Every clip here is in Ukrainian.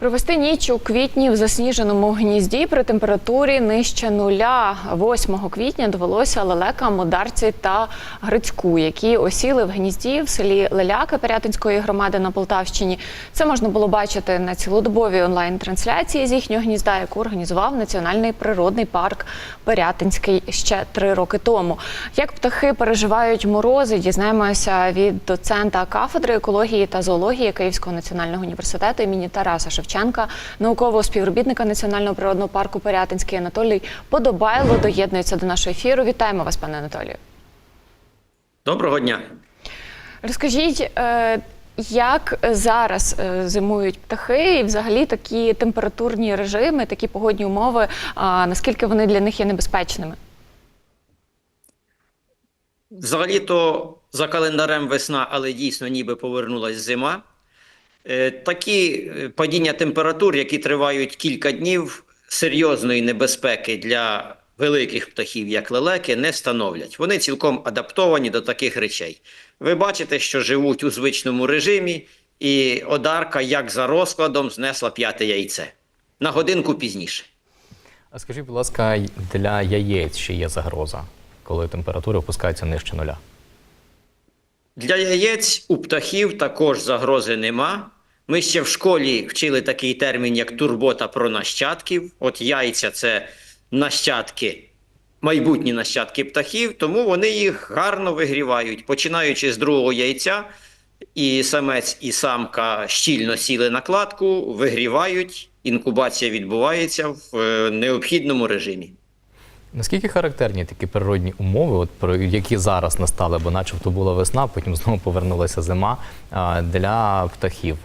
Провести ніч у квітні в засніженому гнізді при температурі нижче нуля. 8 квітня довелося лелекам, модарці та грицьку, які осіли в гнізді в селі Леляки Пирятинської громади на Полтавщині. Це можна було бачити на цілодобовій онлайн-трансляції з їхнього гнізда, яку організував Національний природний парк Пирятинський ще три роки тому. Як птахи переживають морози, дізнаємося від доцента кафедри екології та зоології Київського національного університету імені Тараса Шевченка, наукового співробітника Національного природного парку Пирятинський Анатолій Подобайло доєднується до нашого ефіру. Вітаємо вас, пане Анатолію. Доброго дня. Розкажіть, е, як зараз е, зимують птахи, і взагалі такі температурні режими, такі погодні умови, наскільки вони для них є небезпечними? Взагалі-то за календарем весна, але дійсно ніби повернулась зима. Е, Такі е, падіння температур, які тривають кілька днів, серйозної небезпеки для великих птахів, як лелеки, не становлять. Вони цілком адаптовані до таких речей. Ви бачите, що живуть у звичному режимі, і одарка, як за розкладом, знесла п'яте яйце на годинку пізніше. А скажіть, будь ласка, для яєць ще є загроза, коли температура опускається нижче нуля? Для яєць у птахів також загрози нема. Ми ще в школі вчили такий термін, як турбота про нащадків. От яйця це нащадки, майбутні нащадки птахів, тому вони їх гарно вигрівають. Починаючи з другого яйця, і самець, і самка щільно сіли на кладку, вигрівають. Інкубація відбувається в е, необхідному режимі. Наскільки характерні такі природні умови, от про які зараз настали, бо начебто була весна, потім знову повернулася зима для птахів?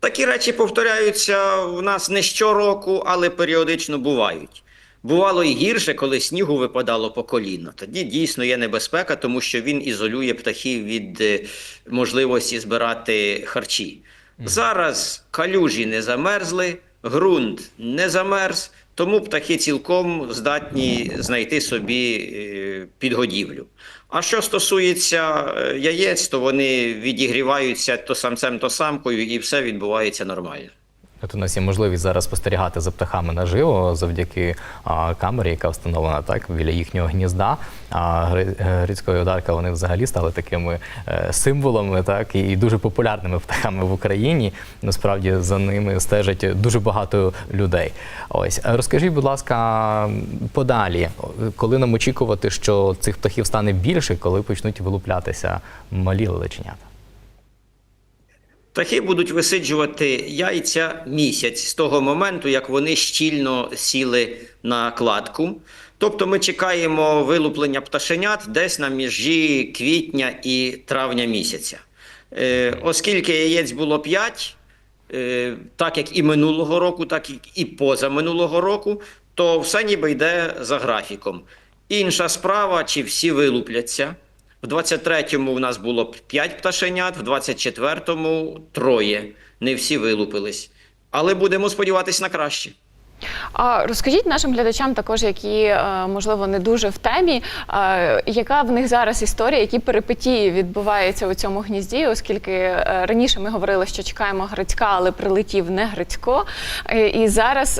Такі речі повторяються в нас не щороку, але періодично бувають. Бувало і гірше, коли снігу випадало по коліно. Тоді дійсно є небезпека, тому що він ізолює птахів від е, можливості збирати харчі. Зараз калюжі не замерзли, ґрунт не замерз, тому птахи цілком здатні знайти собі е, підгодівлю. А що стосується е, яєць, то вони відігріваються то самцем, то самкою, і все відбувається нормально. От у нас є можливість зараз спостерігати за птахами наживо завдяки а, камері, яка встановлена так біля їхнього гнізда. А гри- е, грицької одарка вони взагалі стали такими е, символами, так і дуже популярними птахами в Україні. Насправді за ними стежать дуже багато людей. Ось розкажіть, будь ласка, подалі, коли нам очікувати, що цих птахів стане більше, коли почнуть вилуплятися малі лелеченята? Птахи будуть висиджувати яйця місяць з того моменту, як вони щільно сіли на кладку. Тобто ми чекаємо вилуплення пташенят десь на межі квітня і травня місяця. Е, оскільки яєць було 5, е, так як і минулого року, так і позаминулого року, то все ніби йде за графіком. Інша справа, чи всі вилупляться. В 23-му в нас було 5 пташенят, в 24-му троє. Не всі вилупились. Але будемо сподіватися на краще. А розкажіть нашим глядачам, також які е, можливо не дуже в темі, е, яка в них зараз історія, які перипетії відбуваються у цьому гнізді, оскільки е, раніше ми говорили, що чекаємо Грицька, але прилетів не Грицько. І зараз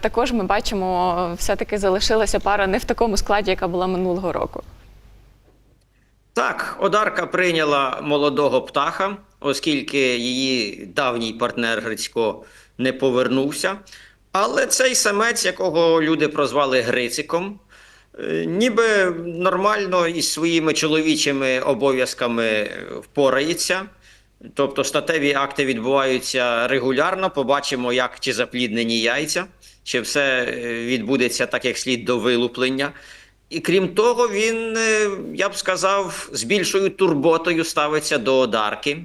також ми бачимо, все-таки залишилася пара не в такому складі, яка була минулого року. Так, Одарка прийняла молодого птаха, оскільки її давній партнер Грицько не повернувся. Але цей самець, якого люди прозвали Грициком, е, ніби нормально із своїми чоловічими обов'язками впорається. Тобто статеві акти відбуваються регулярно. Побачимо, як чи запліднені яйця, чи все е, відбудеться так, як слід до вилуплення. І крім того, він, е, я б сказав, з більшою турботою ставиться до одарки.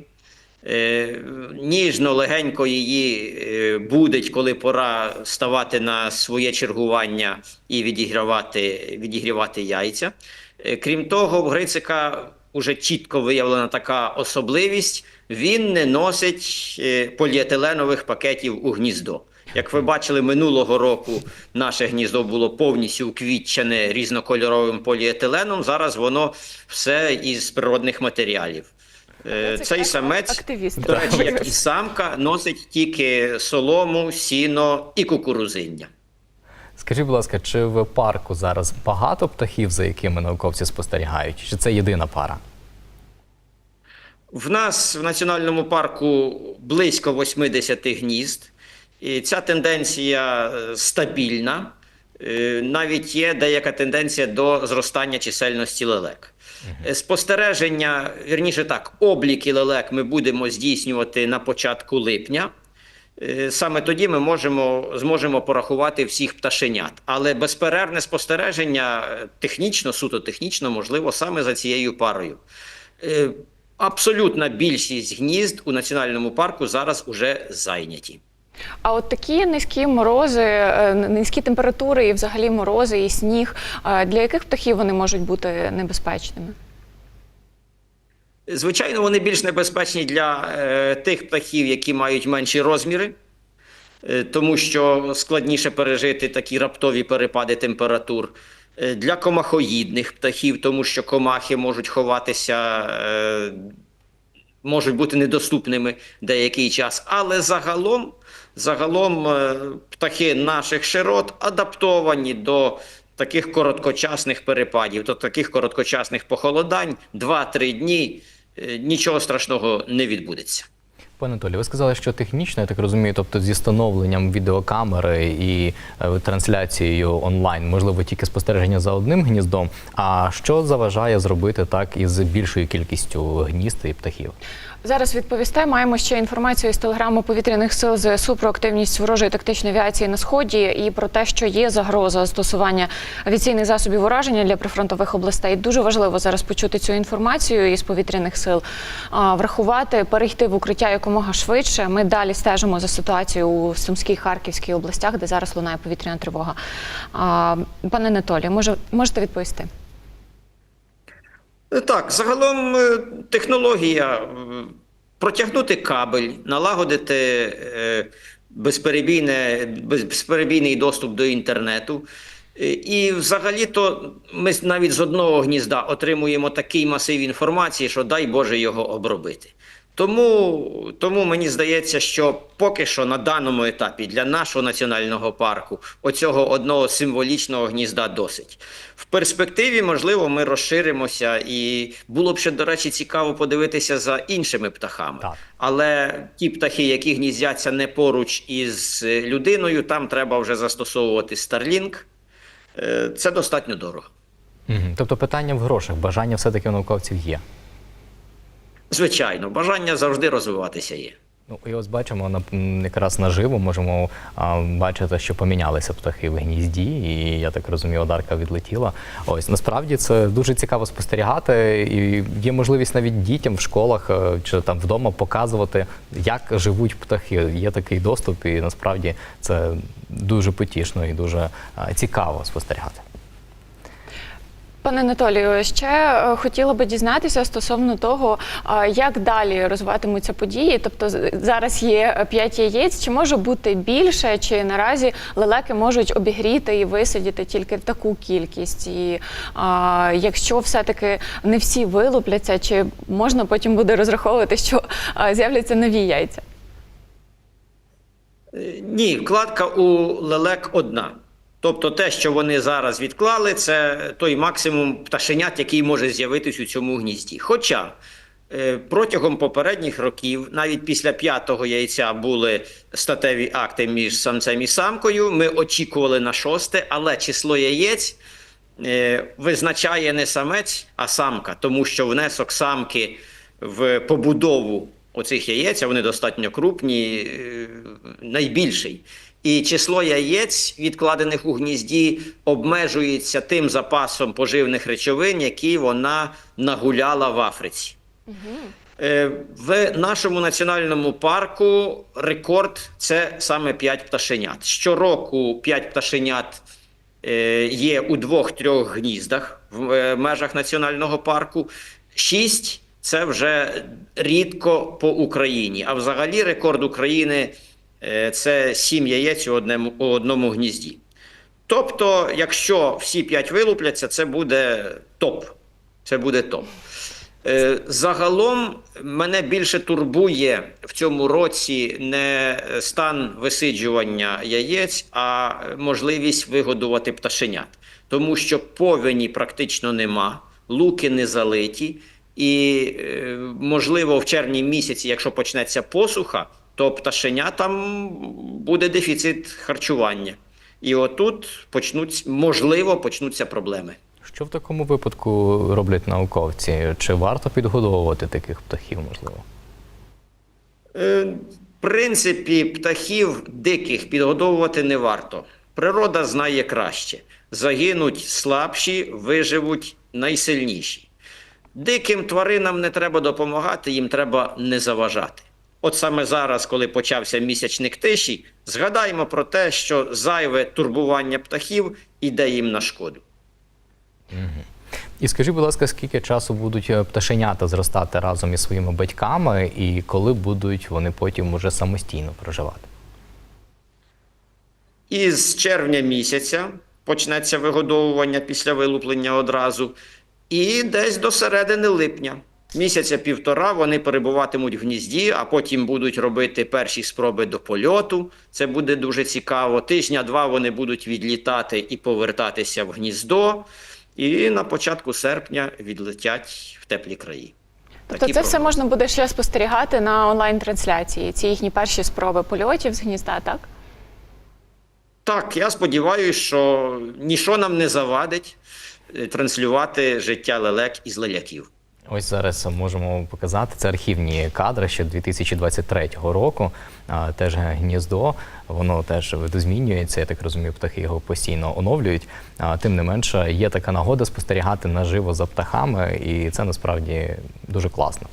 Е, Ніжно, легенько її е, будить, коли пора ставати на своє чергування і відігравати, відігрівати яйця. Крім того, в Грицика вже чітко виявлена така особливість: він не носить е, поліетиленових пакетів у гніздо. Як ви бачили, минулого року наше гніздо було повністю уквітчене різнокольоровим поліетиленом. Зараз воно все із природних матеріалів. Е, Це Цей самець, активіст. до речі, як і самка, носить тільки солому, сіно і кукурузиння. Скажіть, будь ласка, чи в парку зараз багато птахів, за якими науковці спостерігають? Чи це єдина пара? В нас в національному парку близько 80 гнізд, і ця тенденція е, стабільна. Е, Навіть є деяка тенденція до зростання чисельності лелек. Е, Спостереження, вірніше так, обліки лелек ми будемо здійснювати на початку липня. Саме тоді ми можемо, зможемо порахувати всіх пташенят. Але безперервне спостереження технічно, суто технічно, можливо саме за цією парою. Абсолютна більшість гнізд у національному парку зараз уже зайняті. А от такі низькі морози, е, низькі температури і взагалі морози і сніг. е, Для яких птахів вони можуть бути небезпечними? Звичайно, вони більш небезпечні для е, тих птахів, які мають менші розміри, е, тому що складніше пережити такі раптові перепади температур. Е, Для комахоїдних птахів, тому що комахи можуть ховатися, е, можуть бути недоступними деякий час. Але загалом, загалом е, птахи наших широт адаптовані до таких короткочасних перепадів, до таких короткочасних похолодань, 2-3 дні. Нічого страшного не відбудеться. Пане Толі, ви сказали, що технічно, я так розумію, тобто зі встановленням відеокамери і е, трансляцією онлайн, можливо, тільки спостереження за одним гніздом. А що заважає зробити так із більшою кількістю гнізд і птахів? Зараз відповісте. Маємо ще інформацію з телеграму повітряних сил ЗСУ про активність ворожої тактичної авіації на сході і про те, що є загроза застосування авіаційних засобів ураження для прифронтових областей. Дуже важливо зараз почути цю інформацію із повітряних сил, врахувати, перейти в укриття якомога швидше. Ми далі стежимо за ситуацією у Сумській Харківській областях, де зараз лунає повітряна тривога. Пане Анатолію, може можете відповісти? Е, Так, загалом е, технологія е, протягнути кабель, налагодити безперебійний доступ до інтернету. І взагалі-то ми навіть з одного гнізда отримуємо такий масив інформації, що дай Боже його обробити. Тому, тому мені здається, що поки що на даному етапі для нашого національного парку оцього одного символічного гнізда досить. В перспективі, можливо, ми розширимося, і було б ще, до речі, цікаво подивитися за іншими птахами. Так. Але ті птахи, які гніздяться не поруч із людиною, там треба вже застосовувати Starlink. Е, Це достатньо дорого. Мгм. Тобто питання в грошах, бажання все-таки у науковців є. Звичайно, бажання завжди розвиватися є. Ну і ось бачимо на якраз наживо можемо а, бачити, що помінялися птахи в гнізді, і я так розумію, одарка відлетіла. Ось насправді це дуже цікаво спостерігати, і є можливість навіть дітям в школах е, чи там вдома показувати, як живуть птахи. Є такий доступ, і насправді це дуже потішно і дуже цікаво спостерігати. Пане Анатолію, ще е, хотіла би дізнатися стосовно того, як далі розвиватимуться події. Тобто зараз є 5 яєць, чи може бути більше, чи наразі лелеки можуть обігріти і висидіти тільки таку кількість? І а, якщо все-таки не всі вилупляться, чи можна потім буде розраховувати, що з'являться нові яйця? Е, Ні, вкладка у лелек одна. Тобто те, що вони зараз відклали, це той максимум пташенят, який може з'явитись у цьому гнізді. Хоча е, протягом попередніх років, навіть після п'ятого яйця, були статеві акти між самцем і самкою. Ми очікували на шосте, але число яєць е, визначає не самець, а самка, тому що внесок самки в побудову оцих яєць, а вони достатньо крупні, е, найбільший. І число яєць, відкладених у гнізді, обмежується тим запасом поживних речовин, які вона нагуляла в Африці. Е, В нашому національному парку рекорд це саме 5 пташенят. Щороку 5 пташенят е, є у двох-трьох гніздах в е, межах національного парку. Шість це вже рідко по Україні. А взагалі рекорд України це сім яєць у одному, у одному гнізді. Тобто, якщо всі п'ять вилупляться, це буде топ. Це буде топ. Е, Загалом мене більше турбує в цьому році не стан висиджування яєць, а можливість вигодувати пташенят. Тому що повені практично нема, луки не залиті, і е, можливо в червні місяці, якщо почнеться посуха, то пташенятам буде дефіцит харчування. І отут почнуть, можливо, почнуться проблеми. Що в такому випадку роблять науковці? Чи варто підгодовувати таких птахів, можливо? Е, В принципі, птахів диких підгодовувати не варто. Природа знає краще. Загинуть слабші, виживуть найсильніші. Диким тваринам не треба допомагати, їм треба не заважати. От саме зараз, коли почався місячник тиші, згадаємо про те, що зайве турбування птахів іде їм на шкоду. І скажіть, будь ласка, скільки часу будуть е, пташенята зростати разом із своїми батьками, і коли будуть вони потім уже самостійно проживати? І з червня місяця почнеться вигодовування після вилуплення одразу. І десь до середини липня. Місяця півтора вони перебуватимуть в гнізді, а потім будуть робити перші спроби до польоту. Це буде дуже цікаво. Тижня-два вони будуть відлітати і повертатися в гніздо. І на початку серпня відлетять в теплі краї. Тобто Такі це все можна буде ще спостерігати на онлайн-трансляції. Ці їхні перші спроби польотів з гнізда, так? Так, я сподіваюся, що ніщо нам не завадить е, транслювати життя лелек із леляків. Ось зараз можемо показати це архівні кадри ще 2023 року. Теж гніздо, воно теж видозмінюється. Я так розумію, птахи його постійно оновлюють. Тим не менше, є така нагода спостерігати наживо за птахами, і це насправді дуже класно.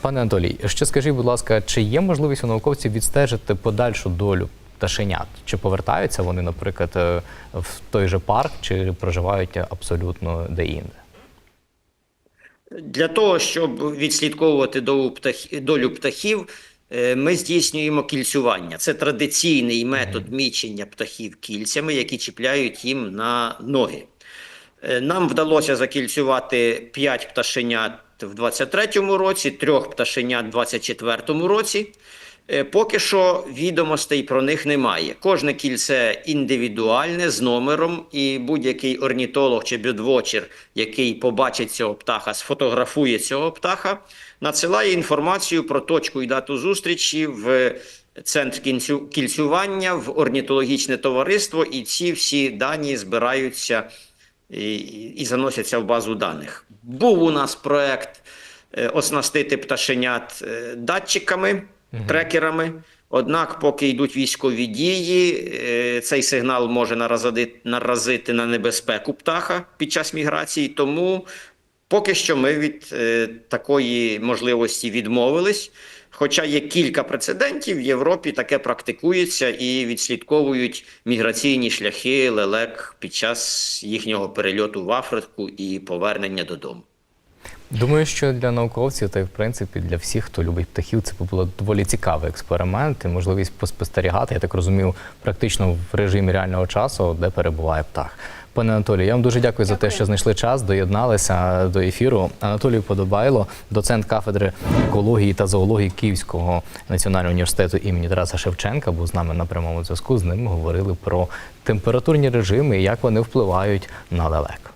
Пане Анатолій, ще скажіть, будь ласка, чи є можливість у науковців відстежити подальшу долю пташенят? Чи повертаються вони, наприклад, е, в той же парк, чи проживають абсолютно де-інде? Для того, щоб відслідковувати долю, птахів, е, ми здійснюємо кільцювання. Це традиційний метод мічення птахів кільцями, які чіпляють їм на ноги. Е, Нам вдалося закільцювати 5 пташенят в 23-му році, 3 пташенят в 24-му році. Е, Поки що відомостей про них немає. Кожне кільце індивідуальне з номером, і будь-який орнітолог чи бюдвочер, який побачить цього птаха, сфотографує цього птаха, надсилає інформацію про точку і дату зустрічі в центр кільцювання, в орнітологічне товариство, і ці всі дані збираються і, і заносяться в базу даних. Був у нас проект е, оснастити пташенят е, датчиками, трекерами. Однак, поки йдуть військові дії, е, цей сигнал може наразити, на небезпеку птаха під час міграції. Тому поки що ми від е, такої можливості відмовились. Хоча є кілька прецедентів, в Європі таке практикується і відслідковують міграційні шляхи лелек під час їхнього перельоту в Африку і повернення додому. Думаю, що для науковців та й в принципі для всіх, хто любить птахів, це було доволі цікавий експеримент і можливість поспостерігати, я так розумію, практично в режимі реального часу, де перебуває птах. Пане Анатолію, я вам дуже дякую, за те, що знайшли час, доєдналися до ефіру. Анатолій Подобайло, доцент кафедри екології та зоології Київського національного університету імені Тараса Шевченка, був з нами на прямому зв'язку. З ним говорили про температурні режими і як вони впливають на лелек.